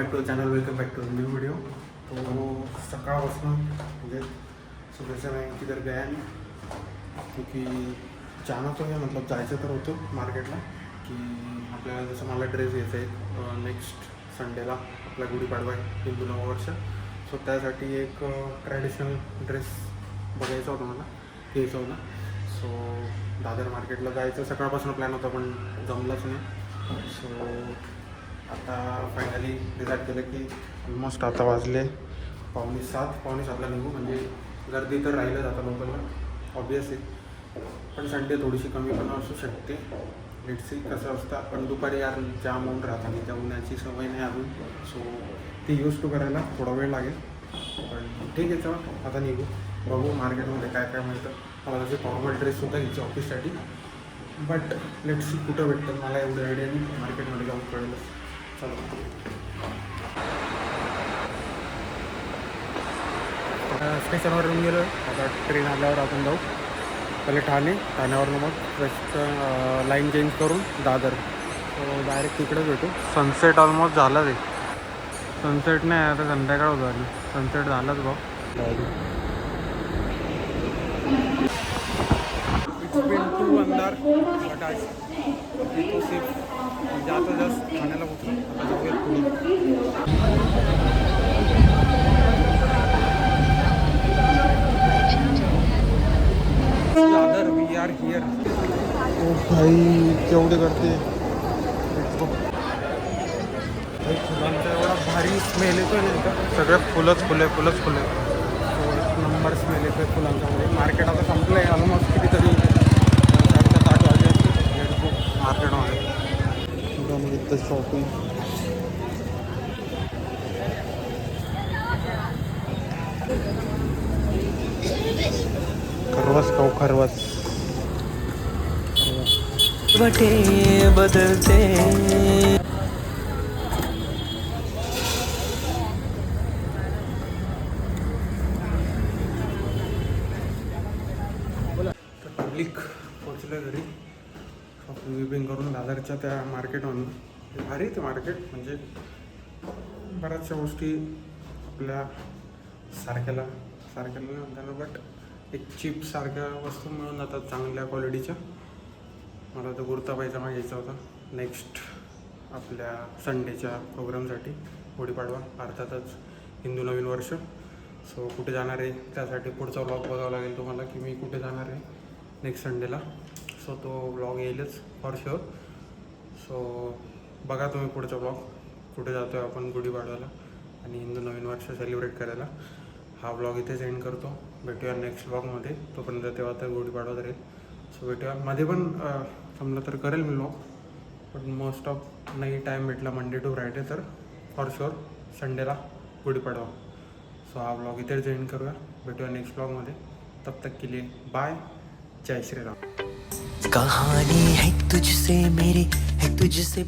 Back to channel welcome back to new video. तो सकाळपासून म्हणजे सुबह नाही की किधर गया नहीं क्योंकि जाणं तो म्हणजे मतलब जायचं तर होतं मार्केटला की आपल्याला जसं मला ड्रेस घ्यायचा आहे नेक्स्ट संडेला आपला गुढीपाडवा आहे हिंदू नववर्ष. सो त्यासाठी एक ट्रॅडिशनल ड्रेस बघायचा होता मला घ्यायचा होता. सो दादर मार्केटला जायचं सकाळपासून प्लॅन होता पण जमलाच नाही. सो आता फायनली डिसाईड केलं की ऑलमोस्ट आता वाजले पावणे सात पावणे सातला निघू. म्हणजे गर्दी तर राहिलं आता लोकलला ऑब्वियसली पण संडे थोडीशी कमी पण असू शकते. लेटसी कसं असतं. पण दुपारी यार जाम होऊन राहत आणि त्या उन्हाची सवय नाही अजून. सो ती यूज टू करायला थोडा वेळ लागेल. पण ठीक आहे चला. आता निघू. बघू मार्केटमध्ये काय काय मिळतं. मला तसे फॉर्मल ड्रेससुद्धा घ्यायचे ऑफिससाठी बट लेट्सी सी कुठं भेटतं. मला एवढी आयडिया नाही. मार्केटमध्ये जाऊन कळेलच. चला. स्टेशनवर येऊन गेलो. आता ट्रेन आल्यावर आपण जाऊ. पहिले ठाणे ठाण्यावरनं मग वेस्ट लाईन चेंज करून दादर. डायरेक्ट तिकडेच भेटू. सनसेट ऑलमोस्ट झालाच आहे सनसेट नाही आता संध्याकाळ होत आली सनसेट झालाच भाऊ. टू अंधार जस्ट ठाण्याला भाई केवढे करते? फुलांचा एवढा भारी स्मेल येतो सगळं फुलंच फुले फुलंच फुले. नंबर स्मेल येतो फुलांचा. म्हणजे मार्केट आता संपलं आहे ऑलमोस्ट कितीतरी. साडेसात आठ वाजले असतील मार्केटमध्ये इथं शॉपिंग खरवस खाऊ खरवस. वटे बदलते. तर पब्लिक पोचलं घरी. शॉपिंग विपिंग करून दादरच्या त्या मार्केटमधून भारी ते मार्केट म्हणजे बऱ्याचशा गोष्टी आपल्या सारख्याला सारख्याला नाही म्हणताना बट एक चिपसारख्या वस्तू मिळून जातात चांगल्या क्वालिटीच्या मला तो कुर्ता पायजामा घ्यायचा होता. नेक्स्ट आपल्या संडेच्या प्रोग्रामसाठी गुढीपाडवा अर्थातच हिंदू नवीन वर्ष. सो कुठे जाणार आहे? त्यासाठी पुढचा व्लॉग बघावा लागेल तुम्हाला की मी कुठे जाणार आहे नेक्स्ट संडेला सो तो ब्लॉग येईलच फॉर शुअर सो बघा तुम्ही पुढचा व्लॉग कुठे जातो आहे आपण गुढीपाडव्याला आणि हिंदू नवीन वर्ष सेलिब्रेट करायला. हा ब्लॉग इथेच एंड करतो. भेटूया नेक्स्ट व्लॉगमध्ये तोपर्यंत तेव्हा तर गुढीपाडवा तरी सो भेटूया uh, मध्ये पण uh, समजा तर करेल मी लॉक पण मोस्ट ऑफ नाही टाईम भेटला मंडे टू फ्रायडे तर फॉर शुअर संडेला गुढीपाडवा सो हा ब्लॉग इथे जॉईन करूया. भेटूया नेक्स्ट ब्लॉगमध्ये तब तक के लिए बाय जय श्रीराम. कहानी है तुझसे मेरी है तुझसे